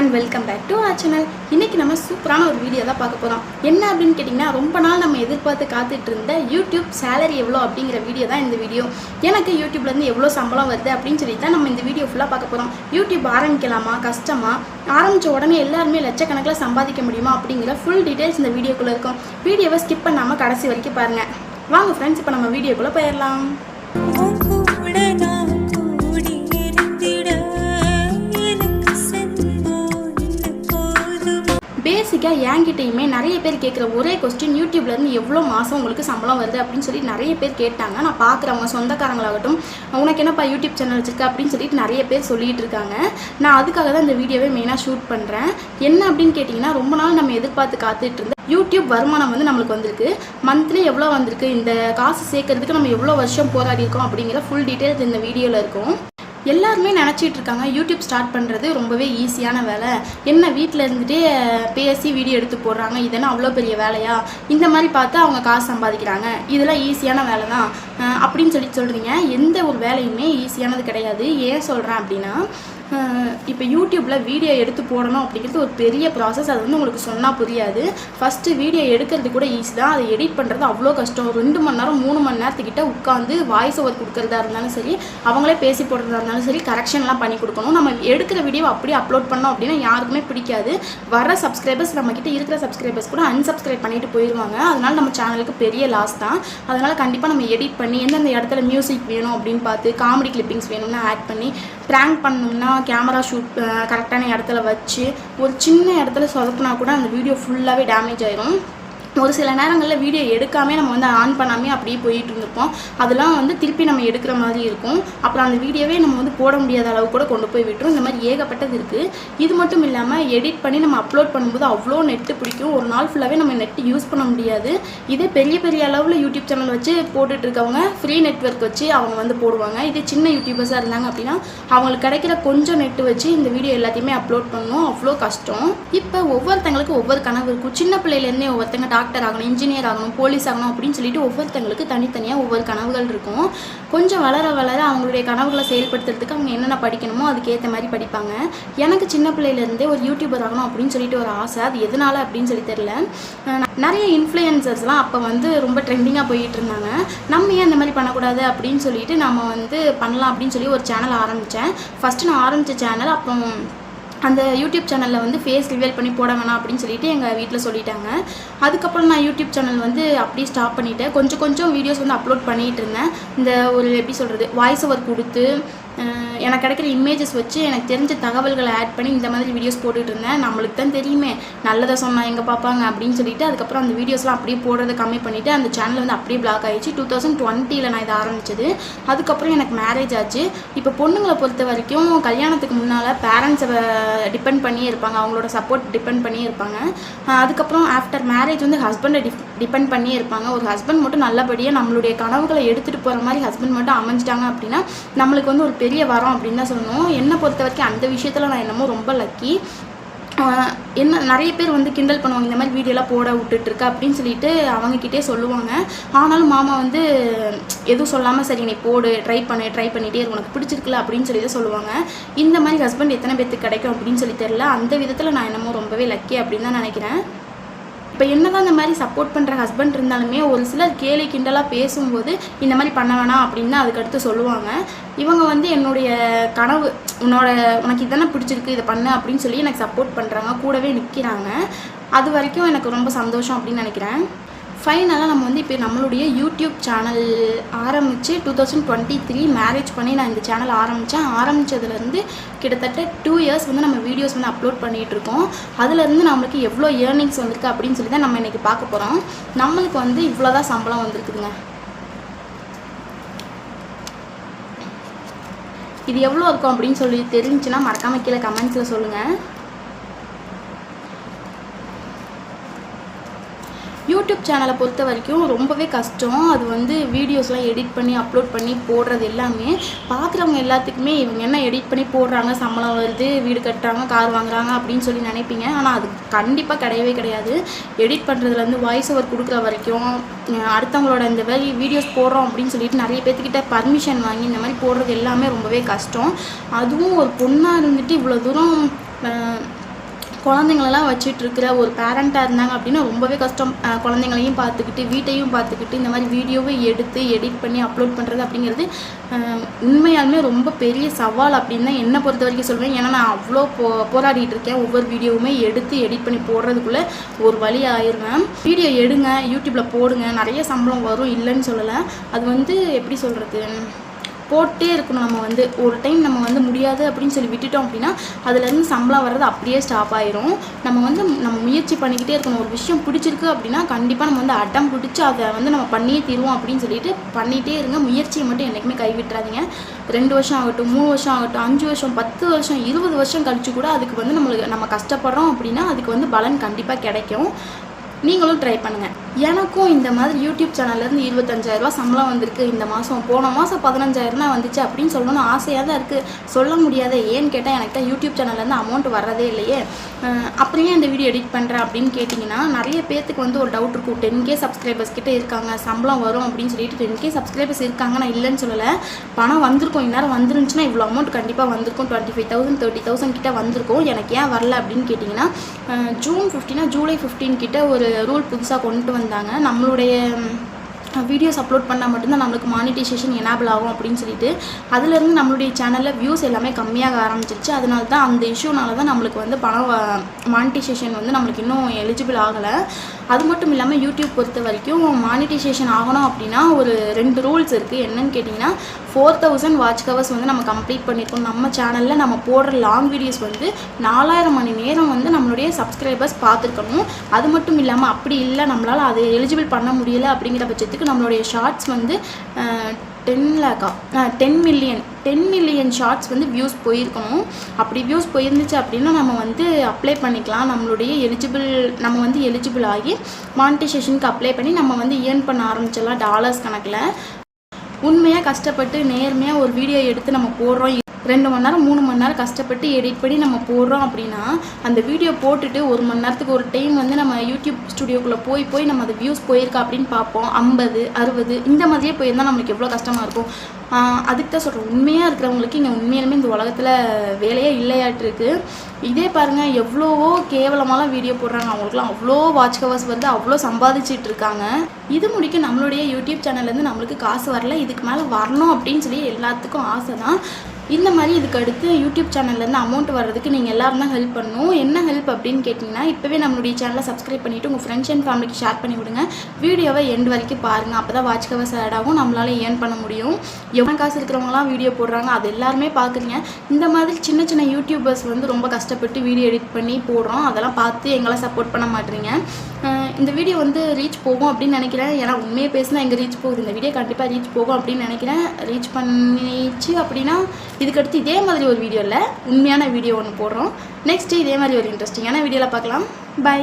And welcome back to our channel இன்றைக்கி நம்ம சூப்பரான ஒரு வீடியோ தான் பார்க்க போகிறோம் என்ன அப்படின்னு கேட்டிங்கன்னா ரொம்ப நாள் நம்ம எதிர்பார்த்து காத்துட்டு இருந்த யூடியூப் சேலரி எவ்வளோ அப்படிங்கிற வீடியோ தான் இந்த வீடியோ எனக்கு யூடியூப்லேருந்து எவ்வளோ சம்பளம் வருது அப்படின்னு சொல்லி தான் நம்ம இந்த வீடியோ ஃபுல்லாக பார்க்க போகிறோம் யூடியூப் ஆரம்பிக்கலாமா? கஷ்டமா? ஆரம்பித்த உடனே எல்லாருமே லட்சக்கணக்கில் சம்பாதிக்க முடியுமா அப்படிங்கிற ஃபுல் டீட்டெயில்ஸ் இந்த வீடியோக்குள்ளே இருக்கும். வீடியோவை ஸ்கிப் பண்ணாமல் கடைசி வரைக்கும் பாருங்கள் வாங்க ஃப்ரெண்ட்ஸ் இப்போ நம்ம வீடியோக்குள்ளே போயிடலாம். பேசிக்காக என்கிட்டையுமே நிறைய பேர் கேட்குற ஒரே கொஸ்டின் யூடியூப்லேருந்து எவ்வளோ மாதம் உங்களுக்கு சம்பளம் வருது அப்படின்னு சொல்லி நிறைய பேர் கேட்டாங்க. நான் பார்க்குறவங்க சொந்தக்காரங்களாகட்டும் உனக்கு என்னப்பா யூடியூப் சேனல் வச்சுருக்கா அப்படின்னு சொல்லிட்டு நிறைய பேர் சொல்லிகிட்டு இருக்காங்க. நான் அதுக்காக தான் இந்த வீடியோவே மெயினாக ஷூட் பண்ணுறேன் என்ன அப்படின்னு கேட்டிங்கன்னா ரொம்ப நாள் நம்ம எதிர்பார்த்து காத்துட்டு இருந்த யூடியூப் வருமானம் வந்து நம்மளுக்கு வந்திருக்கு. மந்த்லி எவ்வளோ வந்திருக்கு? இந்த காசு சேர்க்கறதுக்கு நம்ம எவ்வளோ வருஷம் போராடி இருக்கோம் அப்படிங்கிற ஃபுல் டீட்டெயில்ஸ் இந்த வீடியோவில் இருக்கும். எல்லாருமே நினச்சிட்டு இருக்காங்க. யூடியூப் ஸ்டார்ட் பண்ணுறது ரொம்பவே ஈஸியான வேலை. என்ன வீட்டில் இருந்துகிட்டே பேசி வீடியோ எடுத்து போடுறாங்க. இதெல்லாம் அவ்வளோ பெரிய வேலையா? இந்த மாதிரி பார்த்து அவங்க காசு சம்பாதிக்கிறாங்க. இதெல்லாம் ஈஸியான வேலை தான் அப்படின்னு சொல்லி சொல்கிறீங்க எந்த ஒரு வேலையுமே ஈஸியானது கிடையாது. ஏன் சொல்கிறேன் அப்படின்னா இப்போ யூடியூப்பில் வீடியோ எடுத்து போடணும் அப்படிங்கிறது ஒரு பெரிய ப்ராசஸ் அது வந்து உங்களுக்கு சொன்னால் புரியாது. ஃபஸ்ட்டு வீடியோ எடுக்கிறது கூட ஈஸி தான். அதை எடிட் பண்ணுறது அவ்வளோ கஷ்டம். ரெண்டு மணி நேரம் மூணு மணி நேரத்துக்கிட்ட உட்காந்து வாய்ஸ் ஓவர் கொடுக்குறதா இருந்தாலும் சரி அவங்களே பேசி போடுறதா இருந்தாலும் சரி கரெக்ஷன்லாம் பண்ணி கொடுக்கணும். நம்ம எடுக்கிற வீடியோ அப்படியே அப்லோட் பண்ணோம் அப்படின்னா யாருக்குமே பிடிக்காது. வர சப்ஸ்கிரைபர்ஸ் நம்மக்கிட்ட இருக்கிற சப்ஸ்கிரைபர்ஸ் கூட அன்சப்ஸ்கிரைப் பண்ணிட்டு போயிடுவாங்க அதனால் நம்ம சேனலுக்கு பெரிய லாஸ் தான். அதனால் கண்டிப்பாக நம்ம எடிட் பண்ணி எந்தெந்த இடத்துல மியூசிக் வேணும் அப்படின்னு பார்த்து காமெடி கிளிப்பிங்ஸ் வேணும்னு ஆட் பண்ணி ப்ராங்க் பண்ணோம்னா கேமரா ஷூட் கரெக்டான இடத்துல வச்சு ஒரு சின்ன இடத்துல சொதப்புனா கூட அந்த வீடியோ ஃபுல்லாகவே டேமேஜ் ஆயிரும். ஒரு சில நேரங்களில் வீடியோ எடுக்காமே நம்ம வந்து ஆன் பண்ணாமே அப்படியே போயிட்டு இருந்திருப்போம். அதெல்லாம் வந்து திருப்பி நம்ம எடுக்கிற மாதிரி இருக்கும். அப்புறம் அந்த வீடியோவே நம்ம வந்து போட முடியாத அளவு கூட கொண்டு போய் விட்டுரும். இந்த மாதிரி ஏகப்பட்டது இருக்குது இது மட்டும் இல்லாமல் எடிட் பண்ணி நம்ம அப்லோட் பண்ணும்போது அவ்வளோ நெட்டு பிடிக்கும். ஒரு நாள் ஃபுல்லாகவே நம்ம நெட்டு யூஸ் பண்ண முடியாது. இதே பெரிய பெரிய அளவில் யூடியூப் சேனல் வச்சு போட்டுட்டு இருக்கவங்க ஃப்ரீ நெட்ஒர்க் வச்சு அவங்க வந்து போடுவாங்க. இதே சின்ன யூடியூபர்ஸாக இருந்தாங்க அப்படின்னா அவங்களுக்கு கிடைக்கிற கொஞ்சம் நெட்டு வச்சு இந்த வீடியோ எல்லாத்தையுமே அப்லோட் பண்ணணும். அவ்வளோ கஷ்டம். இப்போ ஒவ்வொருத்தங்களுக்கும் ஒவ்வொரு கனவு இருக்கும். சின்ன பிள்ளையிலேருந்தே ஒவ்வொருத்தங்க டாக்டர் ஆகணும் இன்ஜினியர் ஆகணும் போலீஸ் ஆகணும் அப்படின்னு சொல்லிட்டு ஒவ்வொருத்தங்களுக்கு தனித்தனியாக ஒவ்வொரு கனவுகள் இருக்கும். கொஞ்சம் வளர வளர அவங்களுடைய கனவுகளை செயல்படுத்துறதுக்கு அவங்க என்னென்ன படிக்கணுமோ அதுக்கேற்ற மாதிரி படிப்பாங்க. எனக்கு சின்ன பிள்ளையிலேருந்தே ஒரு யூடியூபர் ஆகணும் அப்படின்னு சொல்லிட்டு ஒரு ஆசை. அது எதனால அப்படின்னு சொல்லி தெரில நிறைய இன்ஃப்ளூயன்சர்ஸ்லாம் அப்போ வந்து ரொம்ப ட்ரெண்டிங்காக போயிட்டு இருந்தாங்க. நம்ம ஏன் இந்த மாதிரி பண்ணக்கூடாது அப்படின்னு சொல்லிட்டு நம்ம வந்து பண்ணலாம் அப்படின்னு சொல்லி ஒரு சேனல் ஆரம்பித்தேன் ஃபஸ்ட்டு நான் ஆரம்பித்த சேனல் அப்புறம் அந்த யூடியூப் சேனலில் வந்து ஃபேஸ் ரிவியல் பண்ணி போட வேணாம் அப்படின்னு சொல்லிட்டு எங்கள் வீட்டில் சொல்லிட்டாங்க. அதுக்கப்புறம் நான் யூடியூப் சேனல் வந்து அப்படியே ஸ்டாப் பண்ணிட்டேன். கொஞ்சம் கொஞ்சம் வீடியோஸ் வந்து அப்லோட் பண்ணிகிட்டு இருந்தேன். இந்த ஒரு எப்படி சொல்கிறது வாய்ஸ் ஓவர் கொடுத்து எனக்கு கிடைக்கிற இமேஜஸ் வச்சு எனக்கு தெரிஞ்ச தகவல்களை ஆட் பண்ணி இந்த மாதிரி வீடியோஸ் போட்டுட்டு இருந்தேன். நம்மளுக்கு தான் தெரியுமே. நல்லதை சொன்னால் எங்கே பார்ப்பாங்க அப்படின்னு சொல்லிட்டு அதுக்கப்புறம் அந்த வீடியோஸ்லாம் அப்படியே போடுறதை கம்மி பண்ணிவிட்டு அந்த சேனல் வந்து அப்படியே பிளாக் ஆகிடுச்சு டூ தௌசண்ட் டுவெண்ட்டியில் நான் இதை ஆரம்பித்தது அதுக்கப்புறம் எனக்கு மேரேஜ் ஆச்சு. இப்போ பொண்ணுங்களை பொறுத்த வரைக்கும் கல்யாணத்துக்கு முன்னால் பேரண்ட்ஸை டிபெண்ட் பண்ணியே இருப்பாங்க. அவங்களோட சப்போர்ட் டிபெண்ட் பண்ணியே இருப்பாங்க. அதுக்கப்புறம் ஆஃப்டர் மேரேஜ் வந்து ஹஸ்பண்டை டிப் டிபெண்ட் பண்ணியே இருப்பாங்க. ஒரு ஹஸ்பண்ட் மட்டும் நல்லபடியாக நம்மளுடைய கனவுகளை எடுத்துகிட்டு போகிற மாதிரி ஹஸ்பண்ட் மட்டும் அமைஞ்சிட்டாங்க அப்படின்னா நம்மளுக்கு வந்து ஒரு பெரிய வரம் அப்படின்னு தான் சொல்லணும். என்னை பொறுத்த வரைக்கும் அந்த விஷயத்தில் நான் என்னமோ ரொம்ப லக்கி என்ன நிறைய பேர் வந்து கிண்டல் பண்ணுவாங்க இந்த மாதிரி வீடியோலாம் போட விட்டுட்ருக்க அப்படின்னு சொல்லிட்டு அவங்கக்கிட்டே சொல்லுவாங்க. ஆனாலும் மாமா வந்து எதுவும் சொல்லாமல் சரி நீ போடு ட்ரை பண்ணு ட்ரை பண்ணிகிட்டே உனக்கு பிடிச்சிருக்குல்ல அப்படின்னு சொல்லி தான் சொல்லுவாங்க. இந்த மாதிரி ஹஸ்பண்ட் எத்தனை பேர்த்துக்கு கிடைக்கும் அப்படின்னு சொல்லி தெரில அந்த விதத்தில் நான் என்னமோ ரொம்பவே லக்கி அப்படின்னு தான் நினைக்கிறேன். இப்போ என்னதான் இந்த மாதிரி சப்போர்ட் பண்ணுற ஹஸ்பண்ட் இருந்தாலுமே ஒரு சிலர் கேலி கிண்டலாக பேசும்போது இந்த மாதிரி பண்ண வேணாம் அப்படின்னு தான் அதுக்கடுத்து சொல்லுவாங்க. இவங்க வந்து என்னுடைய கனவு உன்னோட உனக்கு இதென்ன பிடிச்சிருக்கு இதை பண்ணு அப்படின்னு சொல்லி எனக்கு சப்போர்ட் பண்ணுறாங்க கூடவே நிற்கிறாங்க அது வரைக்கும் எனக்கு ரொம்ப சந்தோஷம் அப்படின்னு நினைக்கிறேன். ஃபைனலாக நம்ம வந்து இப்போ நம்மளுடைய யூடியூப் சேனல் ஆரம்பித்து two thousand twenty three marriage பண்ணி நான் இந்த சேனல் ஆரம்பித்தேன் ஆரம்பித்ததுலேருந்து கிட்டத்தட்ட டூ இயர்ஸ் வந்து நம்ம வீடியோஸ் வந்து அப்லோட் பண்ணிகிட்ருக்கோம் அதுலேருந்து நம்மளுக்கு எவ்வளோ இயர்னிங்ஸ் வந்திருக்கு அப்படின்னு சொல்லி தான் நம்ம இன்றைக்கி பார்க்க போகிறோம் நம்மளுக்கு வந்து இவ்வளோ தான் சம்பளம் வந்திருக்குதுங்க. இது எவ்வளோ இருக்கும் அப்படின்னு சொல்லி தெரிஞ்சுன்னா மறக்காமல் கீழே கமெண்ட்ஸில் சொல்லுங்கள் யூடியூப் சேனலை பொறுத்த வரைக்கும் ரொம்பவே கஷ்டம். அது வந்து வீடியோஸ்லாம் எடிட் பண்ணி அப்லோட் பண்ணி போடுறது எல்லாமே பார்க்குறவங்க எல்லாத்துக்குமே இவங்க என்ன எடிட் பண்ணி போடுறாங்க சம்பளம் வருது வீடு கட்டுறாங்க கார் வாங்குறாங்க அப்படின்னு சொல்லி நினைப்பீங்க. ஆனால் அது கண்டிப்பாக கிடையவே கிடையாது. எடிட் பண்ணுறதுலேருந்து வாய்ஸ் ஓவர் கொடுக்குற வரைக்கும் அடுத்தவங்களோட இந்த மாதிரி வீடியோஸ் போடுறோம் அப்படின்னு சொல்லிட்டு நிறைய பேர்த்துக்கிட்ட பர்மிஷன் வாங்கி இந்த மாதிரி போடுறது எல்லாமே ரொம்பவே கஷ்டம். அதுவும் ஒரு பொண்ணாக இருந்துட்டு இவ்வளோ தூரம் குழந்தைங்களெல்லாம் வச்சுட்டு இருக்கிற ஒரு பேரண்ட்டாக இருந்தாங்க அப்படின்னா ரொம்பவே கஷ்டம். குழந்தைங்களையும் பார்த்துக்கிட்டு வீட்டையும் பார்த்துக்கிட்டு இந்த மாதிரி வீடியோவை எடுத்து எடிட் பண்ணி அப்லோட் பண்ணுறது அப்படிங்கிறது உண்மையாலுமே ரொம்ப பெரிய சவால் அப்படின்னு தான் என்னை பொறுத்த வரைக்கும் சொல்வேன். ஏன்னா நான் அவ்வளோ போ போராடிட்டு இருக்கேன். ஒவ்வொரு வீடியோவுமே எடுத்து எடிட் பண்ணி போடுறதுக்குள்ளே ஒரு வழி ஆயிடுவேன். வீடியோ எடுங்க யூடியூப்பில் போடுங்க. நிறைய சம்பளம் வரும் இல்லைன்னு சொல்லலை. அது வந்து எப்படி சொல்கிறது போட்டே இருக்கணும். நம்ம வந்து ஒரு டைம் நம்ம வந்து முடியாது அப்படின்னு சொல்லி விட்டுட்டோம் அப்படின்னா அதுலேருந்து சம்பளம் வர்றது அப்படியே ஸ்டாப் ஆயிரும். நம்ம வந்து நம்ம முயற்சி பண்ணிக்கிட்டே இருக்கணும். ஒரு விஷயம் பிடிச்சிருக்கு அப்படின்னா கண்டிப்பாக நம்ம வந்து அடம் பிடிச்சி அதை வந்து நம்ம பண்ணியே தீருவோம் அப்படின்னு சொல்லிட்டு பண்ணிகிட்டே இருங்க. முயற்சியை மட்டும் என்றைக்குமே கைவிட்டுறாதீங்க. ரெண்டு வருஷம் ஆகட்டும் மூணு வருஷம் ஆகட்டும் அஞ்சு வருஷம் பத்து வருஷம் இருபது வருஷம் கழிச்சு கூட அதுக்கு வந்து நம்மளுக்கு நம்ம கஷ்டப்படுறோம் அப்படின்னா அதுக்கு வந்து பலன் கண்டிப்பாக கிடைக்கும். நீங்களும் ட்ரை பண்ணுங்கள் எனக்கும் இந்த மாதிரி யூடியூப் சேனல்லேருந்து இருபத்தஞ்சாயிரரூபா சம்பளம் வந்திருக்கு. இந்த மாதம் போன மாதம் பதினஞ்சாயிரம்னா வந்துச்சு அப்படின்னு சொல்லணும்னு ஆசையாக தான் இருக்குது சொல்ல முடியாத ஏன்னு கேட்டால் எனக்கு தான் யூடியூப் சேனல்லேருந்து அமௌண்ட் வர்றதே இல்லையே. அப்புறம் ஏன் இந்த வீடியோ எடிட் பண்ணுறேன் அப்படின்னு கேட்டிங்கன்னா நிறைய பேர்த்துக்கு வந்து ஒரு டவுட் இருக்கும். டென் கே சப்ஸ்கிரைபர்ஸ் கிட்ட இருக்காங்க சம்பளம் வரும் அப்படின்னு சொல்லிட்டு டென் கே சப்ஸ்கிரைபர்ஸ் இருக்காங்க நான் இல்லைன்னு சொல்லலை. பணம் வந்திருக்கும். இந்நேரம் வந்துருந்துச்சுன்னா இவ்வளோ அமௌண்ட் கண்டிப்பாக வந்திருக்கும். Twenty five thousand thirty thousand கிட்ட வந்திருக்கும். எனக்கு ஏன் வரல அப்படின்னு கேட்டிங்கன்னா ஜூன் ஃபிஃப்டீனா ஜூலை ஃபிஃப்டீன் கிட்ட ஒரு ரூல் புதுசாக கொண்டு வந்தாங்க. நம்மளுடைய வீடியோஸ் அப்லோட் பண்ணால் மட்டும்தான் நம்மளுக்கு மானிட்டைசேஷன் எனேபிள் ஆகும் அப்படின்னு சொல்லிட்டு அதுலேருந்து நம்மளுடைய சேனலில் வியூஸ் எல்லாமே கம்மியாக ஆரம்பிச்சிருச்சு. அதனால தான் அந்த இஷ்யூனால தான் நம்மளுக்கு வந்து பணம் மானிட்டைசேஷன் வந்து நம்மளுக்கு இன்னும் எலிஜிபிள் ஆகலை. அது மட்டும் இல்லாமல் யூடியூப் பொறுத்த வரைக்கும் மானிட்டைசேஷன் ஆகணும் அப்படின்னா ஒரு ரெண்டு ரூல்ஸ் இருக்குது என்னன்னு கேட்டிங்கன்னா ஃபோர் தௌசண்ட் வாட்ச் கவர்ஸ் வந்து நம்ம கம்ப்ளீட் பண்ணியிருக்கோம் நம்ம சேனலில் நம்ம போடுற லாங் வீடியோஸ் வந்து நாலாயிரம் மணி நேரம் வந்து நம்மளுடைய சப்ஸ்கிரைபர்ஸ் பார்த்துருக்கணும். அது மட்டும் இல்லாமல் அப்படி இல்லை நம்மளால் அதை எலிஜிபிள் பண்ண முடியலை அப்படிங்கிற பட்சத்துக்கு நம்மளுடைய ஷார்ட்ஸ் வந்து ten லேக்கா ten million ten million shorts வந்து வியூஸ் போயிருக்கணும். அப்படி வியூஸ் போயிருந்துச்சு அப்படின்னா நம்ம வந்து அப்ளை பண்ணிக்கலாம். நம்மளுடைய எலிஜிபிள் நம்ம வந்து எலிஜிபிள் ஆகி மானிட்டைசேஷனுக்கு அப்ளை பண்ணி நம்ம வந்து ஏர்ன் பண்ண ஆரம்பிச்சிடலாம் டாலர்ஸ் கணக்கில். உண்மையாக கஷ்டப்பட்டு நேர்மையாக ஒரு வீடியோ எடுத்து நம்ம போடுறோம். ரெண்டு மணி நேரம் மூணு மணி நேரம் கஷ்டப்பட்டு எடிட் பண்ணி நம்ம போடுறோம் அப்படின்னா அந்த வீடியோ போட்டுட்டு ஒரு மணி நேரத்துக்கு ஒரு டைம் வந்து நம்ம யூடியூப் ஸ்டுடியோக்குள்ளே போய் போய் நம்ம அது வியூஸ் போயிருக்கா அப்படின்னு பார்ப்போம். ஐம்பது அறுபது இந்த மாதிரியே போயிருந்தால் நம்மளுக்கு எவ்வளோ கஷ்டமாக இருக்கும். அதுக்கு தான் சொல்கிறேன் உண்மையாக இருக்கிறவங்களுக்கு இங்கே உண்மையிலுமே இந்த உலகத்தில் வேலையே இல்லையாட்டிருக்கு இதே பாருங்கள் எவ்வளோவோ கேவலமாலாம் வீடியோ போடுறாங்க. அவங்களுக்குலாம் அவ்வளோ வாட்ச் கவர்ஸ் வந்து அவ்வளோ சம்பாதிச்சிட்டு இருக்காங்க. இது முடிக்க நம்மளுடைய யூடியூப் சேனல்லேருந்து நம்மளுக்கு காசு வரல. இதுக்கு மேலே வரணும் அப்படின்னு சொல்லி எல்லாத்துக்கும் ஆசை தான் இந்த மாதிரி இதுக்கு அடுத்து யூடியூப் சேனல்லேருந்து அமௌண்ட் வர்றதுக்கு நீங்கள் எல்லாரும் தான் ஹெல்ப் பண்ணணும். என்ன ஹெல்ப் அப்படின்னு கேட்டிங்கன்னா இப்போவே நம்மளுடைய சேனலை சப்ஸ்கிரைப் பண்ணிவிட்டு உங்கள் ஃப்ரெண்ட்ஸ் அண்ட் ஃபேமிலிக்கு ஷேர் பண்ணி விடுங்க. வீடியோவை எண்ட் வரைக்கும் பாருங்கள் அப்போ தான் வாட்ச் கவர்ஸ் ஆட் ஆகும். நம்மளால ஏர்ன் பண்ண முடியும். எவ்வளோ காசு இருக்கிறவங்களாம் வீடியோ போடுறாங்க அது எல்லாருமே பார்க்குறீங்க இந்த மாதிரி சின்ன சின்ன யூடியூபர்ஸ் வந்து ரொம்ப கஷ்டப்பட்டு வீடியோ எடிட் பண்ணி போடுறோம். அதெல்லாம் பார்த்து எங்களை சப்போர்ட் பண்ண மாட்டேறீங்க இந்த வீடியோ வந்து ரீச் போகும் அப்படின்னு நினைக்கிறேன். ஏன்னா உண்மையை பேசினா எங்கே ரீச் போகுது? இந்த வீடியோ கண்டிப்பாக ரீச் போகும் அப்படின்னு நினைக்கிறேன். ரீச் பண்ணிச்சு அப்படின்னா இதுக்கடுத்து இதே மாதிரி ஒரு வீடியோவில் உண்மையான வீடியோ ஒன்று போடுறோம். நெக்ஸ்ட்டு இதே மாதிரி ஒரு இன்ட்ரெஸ்டிங்கான வீடியோவில் பார்க்கலாம். பை